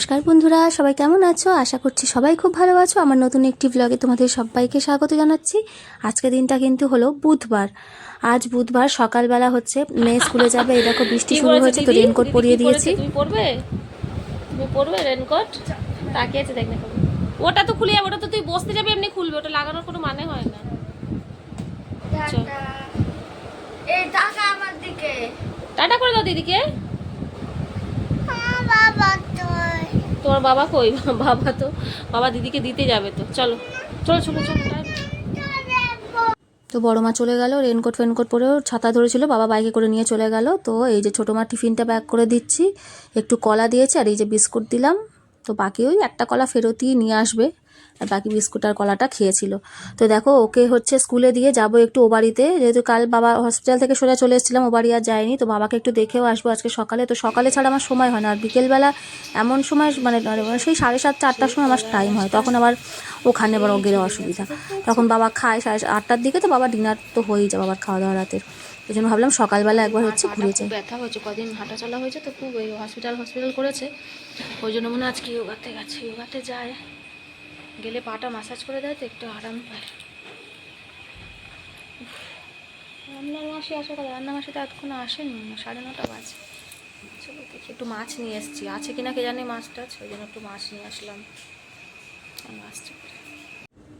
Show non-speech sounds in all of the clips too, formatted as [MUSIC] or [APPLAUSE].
নমস্কার বন্ধুরা সবাই কেমন আছো? আশা করছি সবাই খুব ভালো আছো। আমার নতুন একটি ব্লগে তোমাদের সবাইকে স্বাগত জানাচ্ছি। আজকে দিনটা কিন্তু হলো বুধবার। আজ বুধবার সকালবেলা হচ্ছে মেয়ে স্কুলে যাবে। এই দেখো বৃষ্টি শুরু হয়েছে তো রেনকোট পরিয়ে দিয়েছি। তুমি পরবে? তুমি পরবে রেনকোট তাকিয়েছে দেখ ওটা তো খুলে যাবে ওটা তো তুই বসতে যাবে এমনি খুলবে। ওটা লাগানোর কোনো মানে হয় না। এই টাকা আমার দিকে। টাটা করে দাও দিদিকে। হ্যাঁ, বাবা তোমার বাবা কই? বাবা তো, বাবা দিদিকে দিতে যাবে তো। চলো চলো চলো চলো তো বড় মা চলে গেল রেনকোট ফেনকোট পরেও ছাতা ধরেছিল, বাবা বাইকে করে নিয়ে চলে গেল। তো এই যে ছোটো মা টিফিনটা প্যাক করে দিচ্ছি, একটু কলা দিয়েছে আর এই যে বিস্কুট দিলাম। তো বাকি ওই একটা কলা ফেরতই নিয়ে আসবে। আর বাকি বিস্কুট আর কলাটা খেয়েছিল। তো দেখো ওকে হচ্ছে স্কুলে দিয়ে যাব একটু ও বাড়িতে। যেহেতু কাল বাবা হসপিটাল থেকে সোজা চলে এসেছিলাম ও বাড়ি আর যায়নি। তো বাবাকে একটু দেখেও আসব আজকে সকালে। তো সকালে ছাড়া আমার সময় হয় না। আর বিকেলবেলা এমন সময় মানে মানে সেই সাড়ে সাতটা আটটার সময় আমার টাইম হয়। তখন আবার ওখানে আবার গেলে অসুবিধা। তখন বাবা খায় সাড়ে আটটার দিকে। তো বাবা ডিনার তো হয়েই যায় বাবার খাওয়া দাওয়া রাতের। এই জন্য ভাবলাম সকালবেলা একবার হচ্ছে ঘুরে যাই। ব্যথা হয়েছে। কদিন হাঁটা চলা হয়েছে তো খুব ওই হসপিটাল হসপিটাল করেছে। ওই জন্য মনে হয় আজকে যোগাতে গেছে। যোগাতে যায়। গেলে পাটা মাসাজ করে দেয় তো একটু আরাম পায়। রান্নার মাসি আসার কথা রান্নার মাসি তো এতক্ষণ আসেনি সাড়ে নটা বাজে। চলো দেখি একটু মাছ নিয়ে এসেছি। আছে কিনা কে জানি মাছ টাছ ওই জন্য একটু মাছ নিয়ে আসলাম।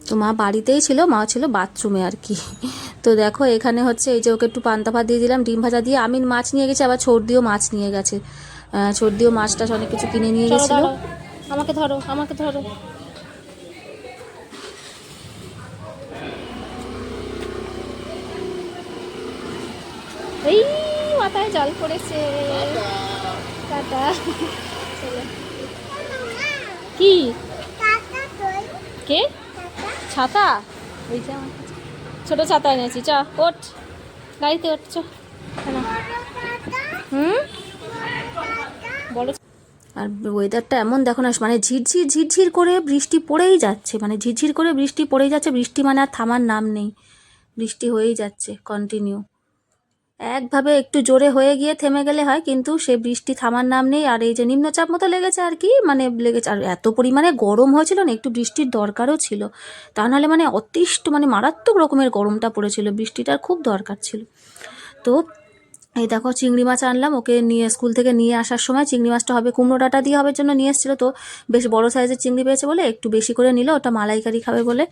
তো মা বাড়িতেই ছিল মা ছিল বাথরুমে আর কি। তো দেখো এখানে হচ্ছে এই যে ওকে একটু পান্তা ভাত দিয়ে দিলাম ডিম ভাজা দিয়ে। আমি মাছ নিয়ে গেছি আবার ছর্দিও মাছ নিয়ে গেছে। ছর্দিও মাছ টাছ অনেক কিছু কিনে নিয়ে গেছিল। আমাকে ধরো আমাকে ধরো। এই মাথায় জল পড়েছে। টাটা চলো। কি? কে? ছাতা। ওই যে আমার কাছে। ছোট ছাতা এনেছি। চ ওঠ। গাড়িতে ওঠ চ। হুম? বলো। আর ওয়েদারটা এমন দেখো না মানে ঝিরঝির ঝিরঝির করে বৃষ্টি পড়েই যাচ্ছে। মানে ঝিরঝির করে বৃষ্টি পড়েই যাচ্ছে। বৃষ্টি মানে আর থামার নাম নেই। বৃষ্টি হয়েই যাচ্ছে। কন্টিনিউ একভাবে একটু জোরে হয়ে গিয়ে থেমে গেলে হয়, কিন্তু সে বৃষ্টি থামার নাম নেই, আর এই যে নিম্নচাপ মতো লেগেছে আর কি মানে লেগেছে, আর এত পরিমাণে গরম হয়েছিল না, একটু বৃষ্টির দরকারও ছিল। তা নাহলে মানে অতিষ্ঠ মানে মারাত্মক রকমের গরমটা পড়েছিল, বৃষ্টিটার খুব দরকার ছিল। তো এই দেখো চিংড়ি মাছ আনলাম, ওকে নিয়ে স্কুল থেকে নিয়ে আসার সময় চিংড়ি মাছটা হবে, কুমড়ো ডাঁটা দিয়ে হবার জন্য নিয়ে এসেছিল তো। বেশ বড় সাইজের চিংড়ি পেয়েছে বলে, একটু বেশি করে নিল, ওটা মালাইকারি খাবে বলে।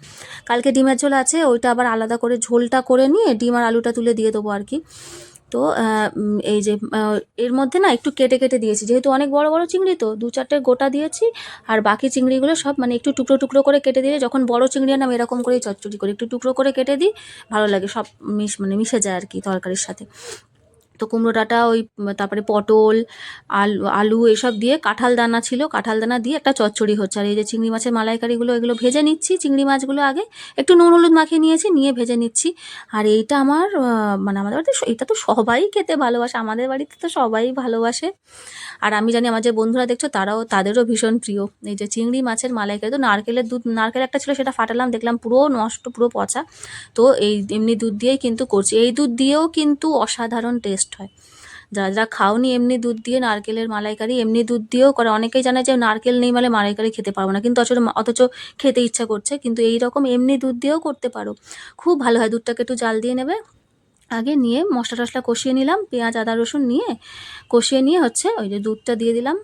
কালকে ডিমের ঝোল আছে, ওইটা আবার আলাদা করে ঝোলটা করে নিয়ে ডিম আর আলুটা তুলে দিয়ে দেবো আর কি। তো এই যে এর মধ্যে না একটু কেটে কেটে দিয়েছি, যেহেতু অনেক বড় বড় চিংড়ি তো, দু চারটে গোটা দিয়েছি, আর বাকি চিংড়িগুলো সব মানে একটু টুকরো টুকরো করে কেটে দিলে, যখন বড় চিংড়ি আনাম এরকম করেই চচ্চড়ি করি, একটু টুকরো করে কেটে দিই, ভালো লাগে, সব মিশ মানে মিশে যায় আর কি তরকারির সাথে। তো কুমড়ো ডাঁটা, ওই, তারপরে পটল, আলু আলু এসব দিয়ে কাঁঠাল দানা ছিল, কাঁঠাল দানা দিয়ে একটা চচ্চড়ি হচ্ছে। আর এই যে চিংড়ি মাছের মালাইকারিগুলো, এগুলো ভেজে নিচ্ছি। চিংড়ি মাছগুলো আগে একটু নুন হলুদ মাখিয়ে নিয়েছি, নিয়ে ভেজে নিচ্ছি। আর এইটা আমার মানে আমাদের বাড়িতে এটা তো সবাই খেতে ভালোবাসে, আমাদের বাড়িতে তো সবাই ভালোবাসে। আর আমি জানি আমার যে বন্ধুরা দেখছ, তারাও, তাদেরও ভীষণ প্রিয়। এই যে চিংড়ি মাছের মালাইকারি, তো নারকেলের দুধ, নারকেল একটা ছিল, সেটা ফাটালাম, দেখলাম পুরো নষ্ট, পুরো পচা। তো এই, এমনি দুধ দিয়েই কিন্তু করছি। এই দুধ দিয়েও কিন্তু অসাধারণ টেস্ট হয়। যারা যারা খাওনি এমনি দুধ দিয়ে নারকেলের মালাইকারি, এমনি দুধ দিয়েও করে। অনেকেই জানে যে নারকেল নেই মানে মালাইকারি খেতে পারব না। কিন্তু অথচ অথচ খেতে ইচ্ছা করছে। কিন্তু এই রকম এমনি দুধ দিয়েও করতে পারো। খুব ভালো হয়। দুধটাকে একটু জাল দিয়ে নেবে। আগে নিয়ে মশলা টশলা কষিয়ে নিলাম। পেঁয়াজ, আদা, রসুন নিয়ে কষিয়ে নিয়ে হচ্ছে ওই যে দুধটা দিয়ে দিলাম।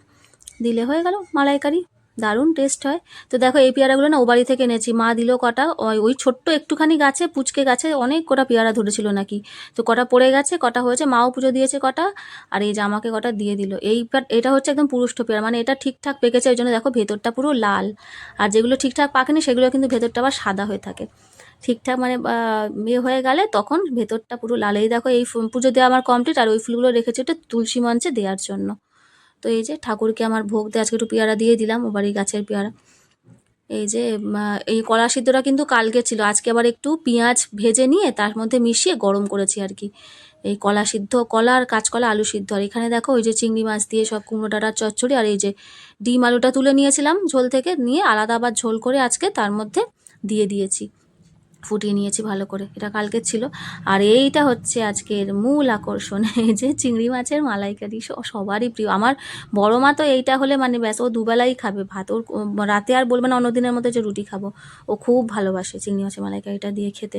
দিলে হয়ে গেল মালাইকারি। দারুণ টেস্ট হয়। তো দেখো এই পেয়ারাগুলো না ও বাড়ি থেকে এনেছি। মা দিল কটা। ওই ওই ছোট্ট একটুখানি গাছে, পুচকে গাছে অনেক কটা পেয়ারা ধরেছিল নাকি। তো কটা পড়ে গেছে, কটা হয়েছে। মাও পুজো দিয়েছে কটা আর এই জামাকে কটা দিয়ে দিল। এই এটা হচ্ছে একদম পুরুষ্ট পেয়ারা। মানে এটা ঠিকঠাক পেকেছে ওই জন্য দেখো ভেতরটা পুরো লাল। আর যেগুলো ঠিকঠাক পাকেনি সেগুলো কিন্তু ভেতরটা আবার সাদা হয়ে থাকে। ঠিকঠাক মানে ইয়ে হয়ে গেলে তখন ভেতরটা পুরো লাল। এই দেখো এই পুজো দেওয়া আমার কমপ্লিট আর ওই ফুলগুলো রেখেছি ওটা তুলসী মঞ্চে দেওয়ার জন্য। তো এই যে ঠাকুরকে আমার ভোগ দিয়ে আজকে একটু পেয়ারা দিয়ে দিলাম, ও বাড়ির গাছের পেয়ারা। এই যে এই কলা সিদ্ধটা কিন্তু কালকে ছিল, আজকে আবার একটু পেঁয়াজ ভেজে নিয়ে তার মধ্যে মিশিয়ে গরম করেছি আর কি। এই কলা সিদ্ধ কলা আর কাঁচকলা আলু সিদ্ধ, আর এখানে দেখো ওই যে চিংড়ি মাছ দিয়ে সব কুমড়ো ডাঁটার চচ্চড়ি আর এই যে ডিম আলুটা তুলে নিয়েছিলাম ঝোল থেকে, নিয়ে আলাদা আবার ঝোল করে আজকে তার মধ্যে দিয়ে দিয়েছি। ফুটিয়ে নিয়েছি ভালো করে, এটা কালকে ছিল। আর এইটা হচ্ছে আজকের মূল আকর্ষণ এই [LAUGHS] যে চিংড়ি মাছের মালাইকারি সবারই প্রিয়। আমার বড় মা তো এইটা হলে মানে ব্যাস, ও দুবেলাই খাবে ভাত। ওর রাতে আর বলবে না অন্যদিনের মতো যে রুটি খাব। ও খুব ভালোবাসে চিংড়ি মাছের মালাইকারিটা দিয়ে খেতে।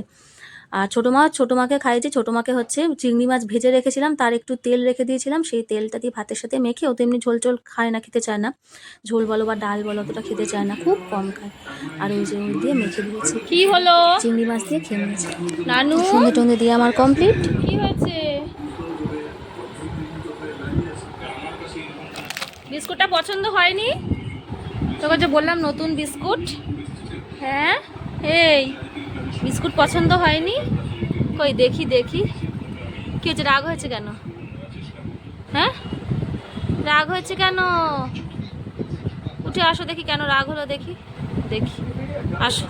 আর ছোটো মা ছোটো মাকে খাইয়েছি ছোটো মাকে হচ্ছে চিংড়ি মাছ ভেজে রেখেছিলাম তার একটু তেল রেখে দিয়েছিলাম সেই তেলটা দিয়ে ভাতের সাথে মেখে ও তো এমনি ঝোল ঝোল খায় না খেতে চায় না। ঝোল বলো বা ডাল বলো অতটা খেতে চায় না খুব কম খায়। আর ওই যে দিয়ে মেখে দিয়েছি। কি হলো? চিংড়ি মাছ দিয়ে খেয়ে নিয়েছি। নানু? সন্ধে টন্ধে দিয়ে আমার কমপ্লিট কি হয়েছে? বিস্কুটটা পছন্দ হয়নি? তোকে যে বললাম নতুন বিস্কুট। হ্যাঁ? এই। বিস্কুট পছন্দ হয়নি? কই দেখি দেখি। কি হয়েছে রাগ হয়েছে কেন? হ্যাঁ? রাগ হয়েছে কেন? উঠে আসো দেখি কেন রাগ হলো দেখি। দেখি আসো।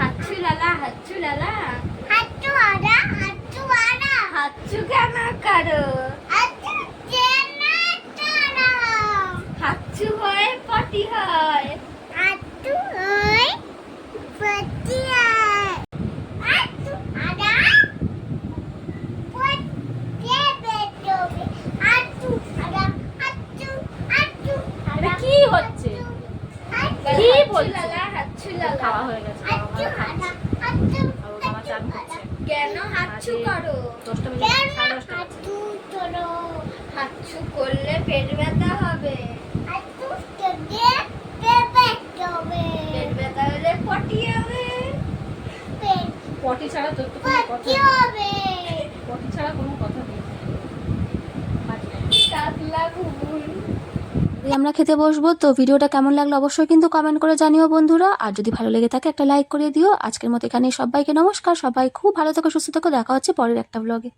হাচ্ছু লালা হাচ্ছু লালা। আরা আরা। হাচ্ছু কেন করো হাতু তেনা তেরা হাচ্ছু হয়। পটি হয়। কি হচ্ছে? কি বলছো? খাওয়া হয়ে গেছে কেন করো? কেন। করো করলে পেট ব্যথা হবে হাতছু করলে পেট ব্যথা হবে পেট ব্যথা হলে পটি হবে পেট পটি ছাড়া তোর তো কোনো কথা নেই। পটি ছাড়া কোনো কথা নেই। কাতলা ঘুমুন আমরা খেতে বসবো তো ভিডিওটা কেমন লাগল অবশ্যই কিন্তু কমেন্ট করে জানিও বন্ধুরা। আর যদি ভালো লেগে থাকে একটা লাইক করে দিও। আজকের মতো এখানে সবাইকে নমস্কার। সবাই খুব ভালো থেকো সুস্থ থেকো। দেখা হচ্ছে পরের একটা ব্লগে